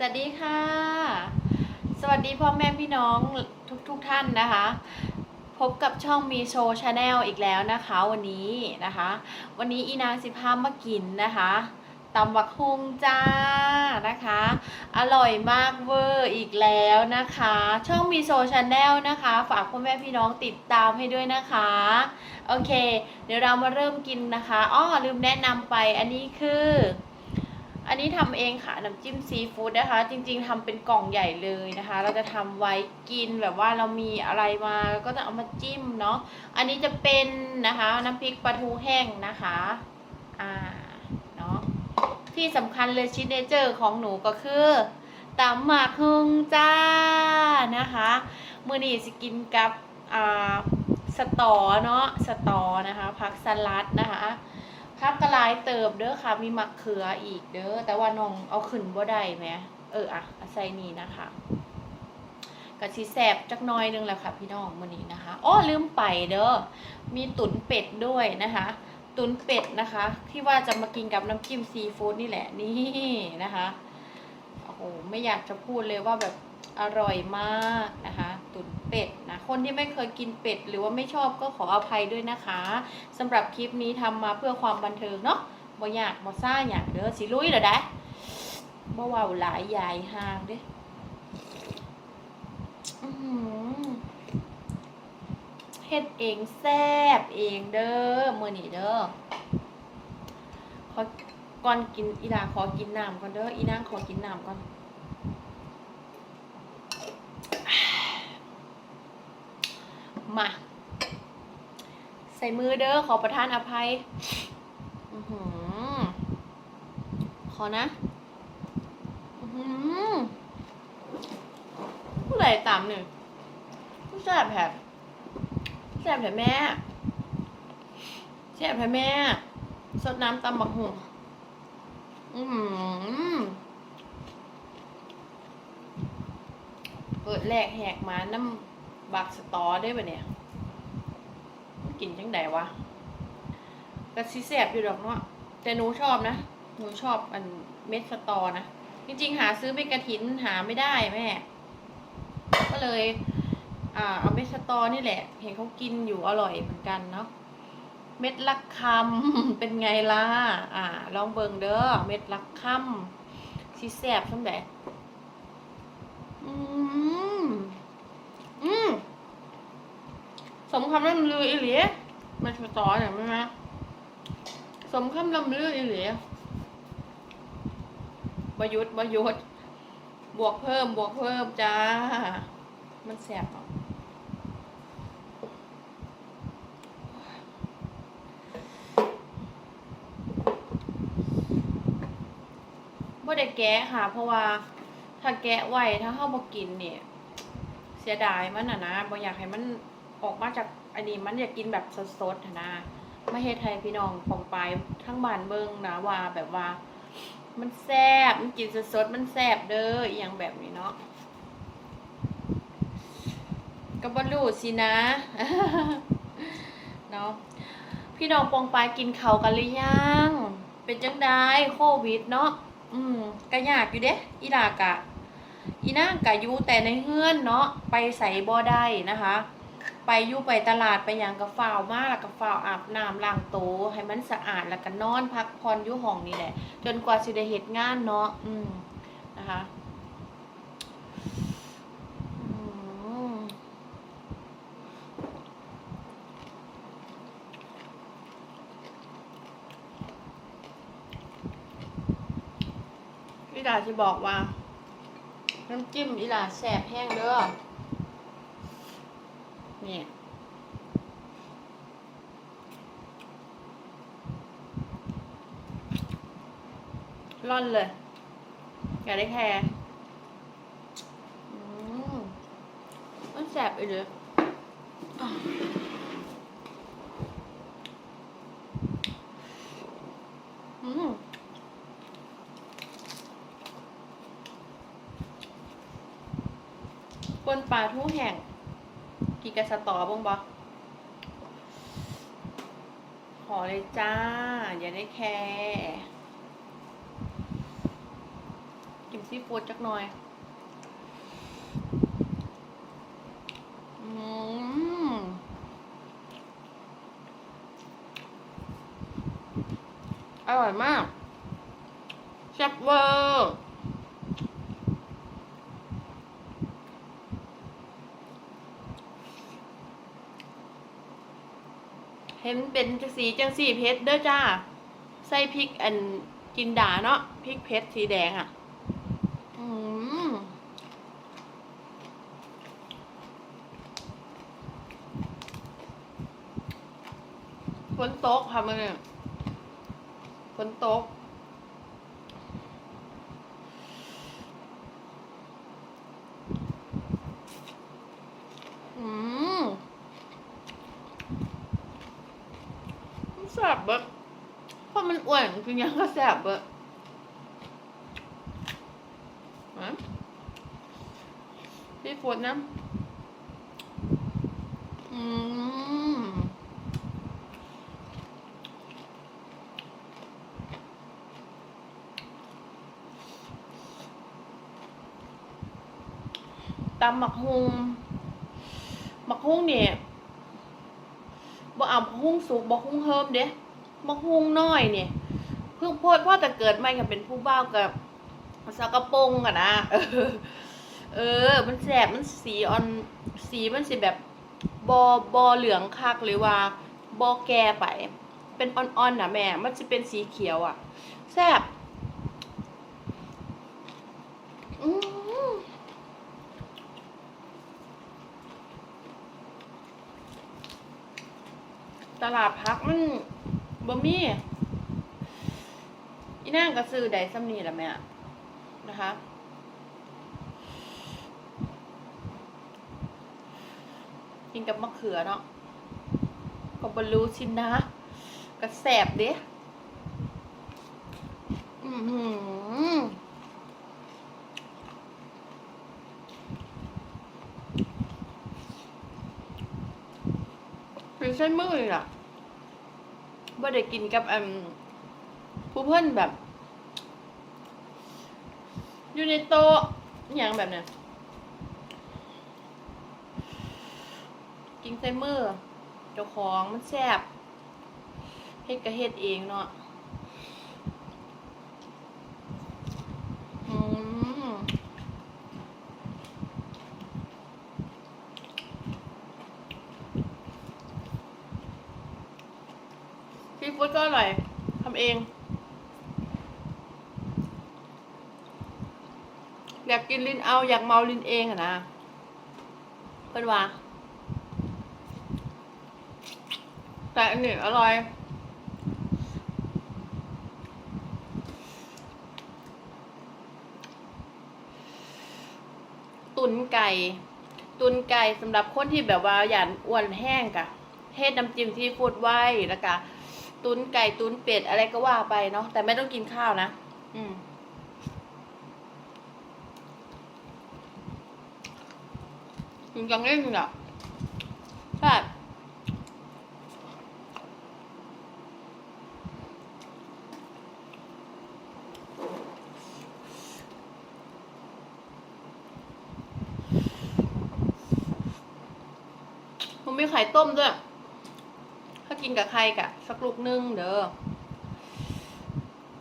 สวัสดีค่ะ สวัสดีพ่อแม่พี่น้องทุกทุกท่านนะคะ พบกับช่องมีโชว์ชาแนลอีกแล้วนะคะ วันนี้นะคะ วันนี้อีนางสิพามากินนะคะตำบักฮุงจ้านะคะ อร่อยมากเวอร์อีกแล้วนะคะ ช่องมีโซชาแนลนะคะ ฝากพ่อแม่พี่น้องติดตามให้ด้วยนะคะ โอเค เดี๋ยวเรามาเริ่มกินนะคะอ้อลืมแนะนำไปอันนี้คือ อันนี้ทำเองค่ะน้ำจิ้มซีฟู้ดนะคะ จริง ๆทำเป็นกล่องใหญ่เลยนะคะ เราจะทำไว้กินแบบว่าเรามีอะไรมาก็จะเอามาจิ้มเนาะอันนี้จะเป็นนะคะ น้ำพริกปลาทูแห้งนะคะอ่าเนาะที่สำคัญเลยชิดเนเจอร์ของหนูก็คือตำหมากฮุงจ้านะคะมื่อนี้สกินกับอ่าสตอเนาะสตอนะคะผักสลัดนะคะ พักกระลายเติบเด้อค่ะ มีมะเขืออีกเด้อ แต่ว่าน้องเอาขึ้นบ่ได้ไหม เอออะใส่นี่นะคะกะชิแสบจักน้อยนึงแหละค่ะ พี่น้องมื้อนี้นะคะอ้อลืมไปเด้อ มีตุ๋นเป็ดด้วยนะคะ ตุ๋นเป็ดนะคะ ที่ว่าจะมากินกับน้ำจิ้มซีฟู้ดนี่แหละนี่นะคะ โอ้โหไม่อยากจะพูดเลยว่าแบบอร่อยมากนะคะ ตุ๋นเป็ดนะคนที่ไม่เคยกินเป็ด หรือว่าไม่ชอบก็ขออภัยด้วยนะคะสำหรับคลิปนี้ทำมาเพื่อความบันเทิงเนาะบ่อยากบ่ซ่าอยากเด้อสิลุยเหรอได้บ่เว้าหลายยายห่างเด้อเฮ็ดเองแซ่บเองเด้อมื้อนี้เด้อขอก่อนกินอีดาขอกินน้ำก่อนเด้ออีนางขอกินน้ำก่อน มา ใส่มือเด้อขอประทานอภัยอือหือขอนะอือหือผู้ใหญ่ต่ำหนึ่งผู้แซ่บแผบแซ่บแผบแม่แซ่บแผบแม่ สดน้ำตำบักหุ่งอือหือเปิดแรกแหกมาน้ำ บักสตอได้ปะเนี่ย กินจังไดวะกระซิแสบอยู่ดอกเนาะแต่หนูชอบนะ หนูชอบอันเม็ดสตอนะ จริงๆ หาซื้อเม็ดกระถินหาไม่ได้แม่ ก็เลยอ่าเอาเม็ดสตอนี่แหละ เห็นเขากินอยู่อร่อยเหมือนกันเนาะ เม็ดลักคำเป็นไงล่ะ อ่า ลองเบิงเด้อ เม็ดลักคำซิแสบจังไดอืม อืม ส มคำล่ำลืออีหลีมันสตอเนี่ยไหมนะสมคำล่ำลืออีหลีบยุทธ์บยุทธ์บวกเพิ่มบวกเพิ่มจ้า มันแสบอะบ่ได้แกะค่ะ เพราะว่า ถ้าแกะไว้ถ้าเข้าบ่กินเนี่ย เสียดายมันอะนะบ่อยากให้มัน ออกมาจากอันนี้มันอยากกินแบบสดๆนะม่เฮ็ดให้พี่น้องปองไปายทั้งบ้านเบิ่งนะว่าแบบว่า มันแซ่บมันกินสดๆมันแซ่บเด้ออย่างแบบนี้เนาะก็บ่รู้สินะเนาะพี่น้องปองไปายกินเขากันหรือยังเป็นจังไดโควิดเนาะอืมก็ยากอยู่เด้อีหลากะอีนางกะอยู่แต่ในเฮือนเนาะไปใส่บ่ได้นะคะ ไปอยู่ไปตลาดไปยังกับฝ้าวมากแล้วก็ฝ้าวอาบน้ำล้างโตวให้มันสะอาดแล้วก็นอนพักผ่อนอยู่ห้องนี่แหละ จนกว่าสิได้เฮ็ดงานเนาะอืมนะคะอืมพี่ดาจะบอกว่า น้ำจิ้มอีหลาแสบแห้งเด้อ นี่ร่อนเลย อย่าได้แคร์มันแสบไปเลยอะอืมปนปลาทูแห้ง กีกระสตอบ้งบอขอเลยจ้า อย่าได้แคร์กินซีฟู้ดจักหน่อยอืมอร่อยมากแซ่บเวอร์ ห็นเป็นสีจังสีเพชรเด้อจ้า ใส่พริกอันกินดาเนาะพริกเพชรสีแดงอะ่ะฝนตกค่ะมึงเนี่ยฝนตก อืมมันแสบเบะเพราะ มันอ้วนจริงยังก็แสบเบะฮะพี่ฝนนะ อืมตำหมักฮุงหมักฮุงเนี่ยบ่เอาหมักฮุงสุกบ่ฮุงเฮิมเด้หมักฮุงน้อยเนี่ย เพิ่งโพดพ่อแต่เกิดมาก็เป็นผู้บ่ากับสากระโปงกันนะเออ มันแสบมันสีออนสีมันสิแบบบอบอเหลืองคักหรือว่าบอแก่ไป เป็นอ่อนๆนะแม่ มันจะเป็นสีเขียวอะ แซ่บตลาดพักมันบ่มี อีนางก็ซื้อได้ซ้ำนี่แหละแม่นะคะ กินกับมะเขือเนาะก็บรู้ชินนะกระแสบเด้อือหือเป็นเส้นมือเลยล่ะบ่ได้กินกับอืม ผู้เพื่อนแบบ อยู่ในโต๊ะอย่างแบบเนี้ยกินใส่มือเจ้าของมันแซ่บเฮ็ดกะเฮ็ดเองเนาะอืมซีฟู้ดก็อร่อยทำเอง อยากกินลิ้นเอาอยากเมาลิ้นเองอะนะเพื่อนว่า แต่อันนี้อร่อยตุนไก่ ตุนไก่สำหรับคนที่แบบว่าอยากอ้วนแห้งกะเฮ็ดน้ำจิ้มที่พูดไว้แล้วก็ตุนไก่ตุนเป็ดอะไรก็ว่าไปเนาะแต่ไม่ต้องกินข้าวนะ อืม จริงจังเล่นอะใช่ผมมีไข่ต้มด้วย ถ้ากินกับใครกะสักลูกนึงเด้อ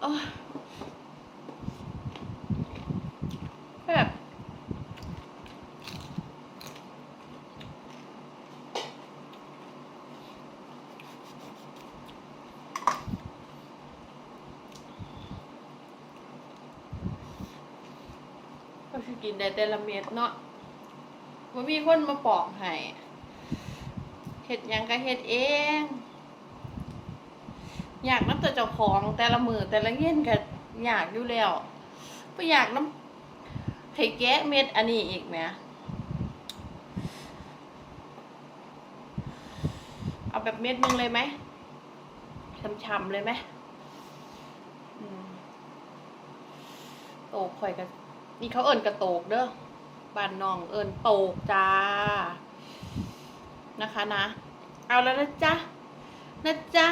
โอ้ยแบบ กินได้แต่ละเม็ดเนาะมันมีคนมาปอกให้เห็ดยังก็เห็ดเอง อยากน้ำตัวเจ้าของแต่ละมือแต่ละเงี้ยนก็อยากอยู่แล้วก็อยากน้ำไข่แก้เม็ดอันนี้อีกไหมเอาแบบเม็ดหนึงเลยไหมช้ำๆเลยไหมอืมโตข่อยกัน นี่เขาเอิญกระโตกเด้อบ้านน้องเอิญโตกจ้า นะคะนะ เอาแล้วนะจ๊ะ นะจ๊ะ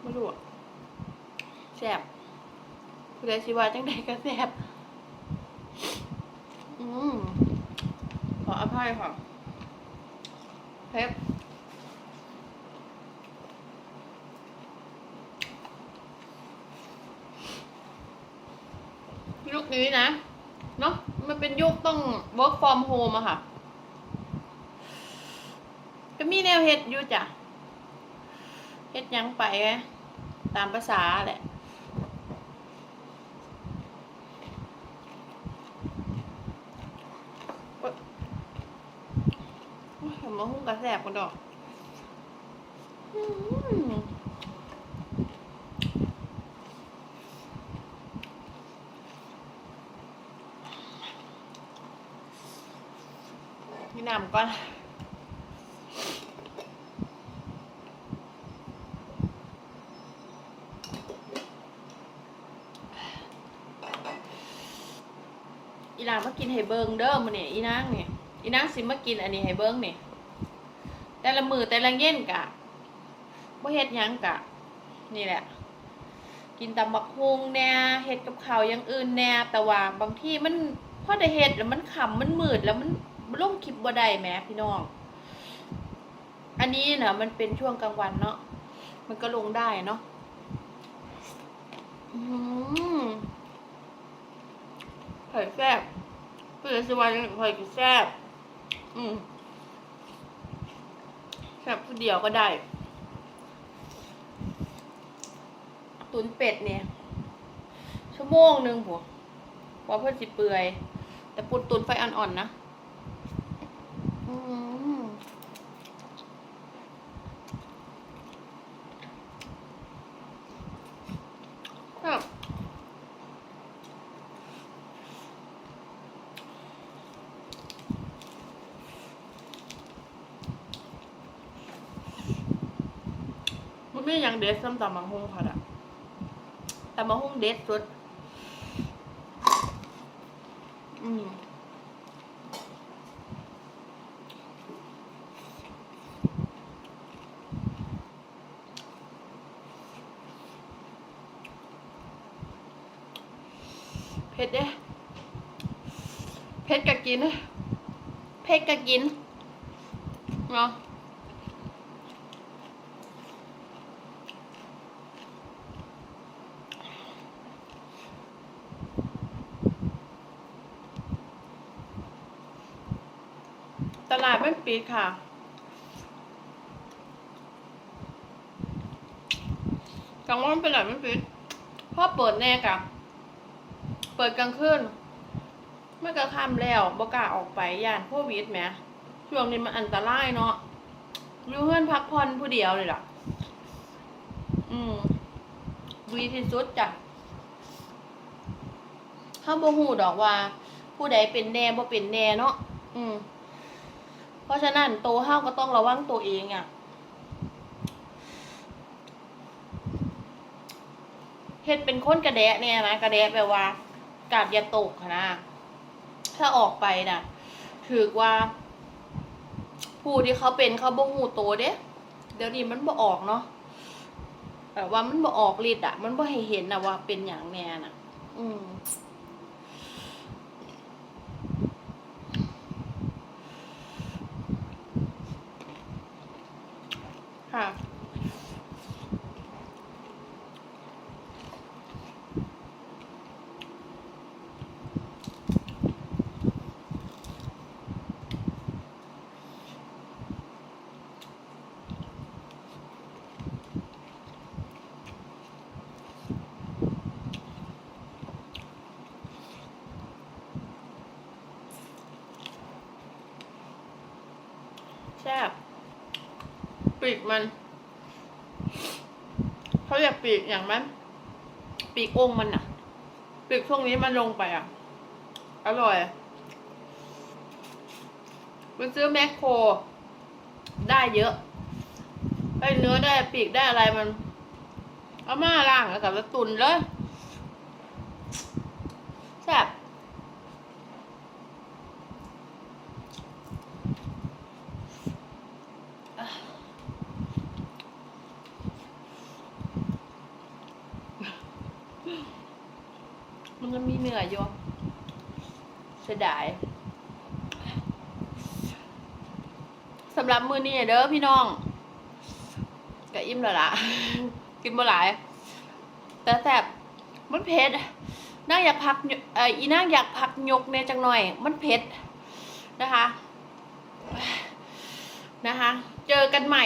ไม่รู้อะแสบคุณได้สิว่าจังใดก็แสบ ค่ะเพ็บยุคนี้นะ เนาะมันเป็นยุคต้อง work from home อะค่ะ ก็มีแนวเฮ็ดอยู่จ้ะเฮ็ดยังไป ตามภาษาแหละ โอ้ยมาหุ้งกระแสบกันดอกอืมนี่น้ำก่อนอีนางมากินไห้เบิงเด้อมื้อนี่ยอีนางเนี่ยอีนางสิมากินอันนี้ไห้เบิงนี่ย แต่ละมือแต่ละเย็นกะบ่เฮ็ดหยังกะ นี่แหละ กินตำบักฮุงแน่เฮ็ดกับข้าวอย่างอื่นแน่แต่ว่าบางที่มันพอได้เฮ็ดแล้วมันค่ำมันมืดแล้วมันลงคลิปบ่ได้แหมพี่น้อง อันนี้เน่ะมันเป็นช่วงกลางวันเนาะมันก็ลงได้เนาะอืมหอยแซ่บเพื่อสวายหอยแซ่บอืม แซ่บผู้เดียวก็ได้ ตุนเป็ดเนี่ย ชั่วโมงหนึ่งผัวว่าเพื่อนสิเปื่อย แต่ปุดตุนไฟอ่อนๆนะ อืมครับ มันไม่ ยังเด็ดซ้ำตำมังฮงค่ะอะตำมังฮงเด็ดสุด อืมเผ็ดเด้เผ็ดกะกินเผ็ดกะกินเนาะ ลาดไม่ปิดค่ะ กลางวันเป็นตลาดไม่ปิดพราะเปิดแน่กะเปิดกลางคืนเมื่อกลางค่ำแล้วบกล้าออกไปย่านโควิดแหมช่วงนี้มันอันตรายเนาะอยู่เพื่อนพักผ่อนผู้เดียวเลยล่ะ อืมดีที่สุดจ้ะถ้าบ่ฮู้ดอกว่า ผู้ใดเป็นแน่บ่เป็นแน่เนาะอืม เพราะฉะนั้นโตเฮาก็ต้องระวังตัวเองอะ่ะเฮ็ดเป็นคนกระแดะเนี่ยนะกระแดะแปลว่ากาดยาตกนะถ้าออกไปน่ะถือว่า ผู้ที่เขาเป็นเขาบ่ฮู้โตเด้เดี๋ยวนี้มันบ่ออกเนาะแบบว่ามันบ่ออกฤทธิ์อะ มันบ่ให้เห็นนะว่าเป็นอย่างแน่น่ะ อืม ซ่บปีกมันเขาเรียกปีกอย่างมันปีกองมันอะปีกช่วงนี้มันลงไปอะอร่อยมันซื้อแมคโคร ได้เยอะ ได้เนื้อได้ปีกได้อะไรมันเอามาล่างแล้วกับล้วตุนเลยแซ่บ มีเนื้ออยู่เสียดายสำหรับมือนี้เด้อพี่น้องก็อิ่มแล้วล่ะ กินบ่หลาย แต่แสบมันเผ็ดนั่งอยากพักเอออีนั่งอยากพักยกเนี่ยจังหน่อย มันเผ็ดนะคะ นะคะ เจอกันใหม่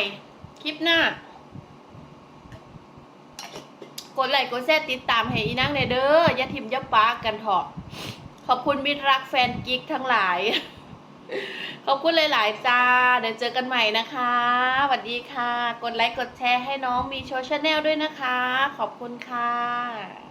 คลิปหน้า ดไลค์กดแชร์ติดตามให้อีนั่งในเด้ออย่าทิมอย่าปากันเถอะขอบคุณมิตรรักแฟนกิ๊กทั้งหลาย ขอบคุณหลาย ๆ จ้า เดี๋ยวเจอกันใหม่นะคะสวัสดีค่ะ กดไลค์กดแชร์ให้น้องมีโชว์ชาแนลด้วยนะคะ ขอบคุณค่ะ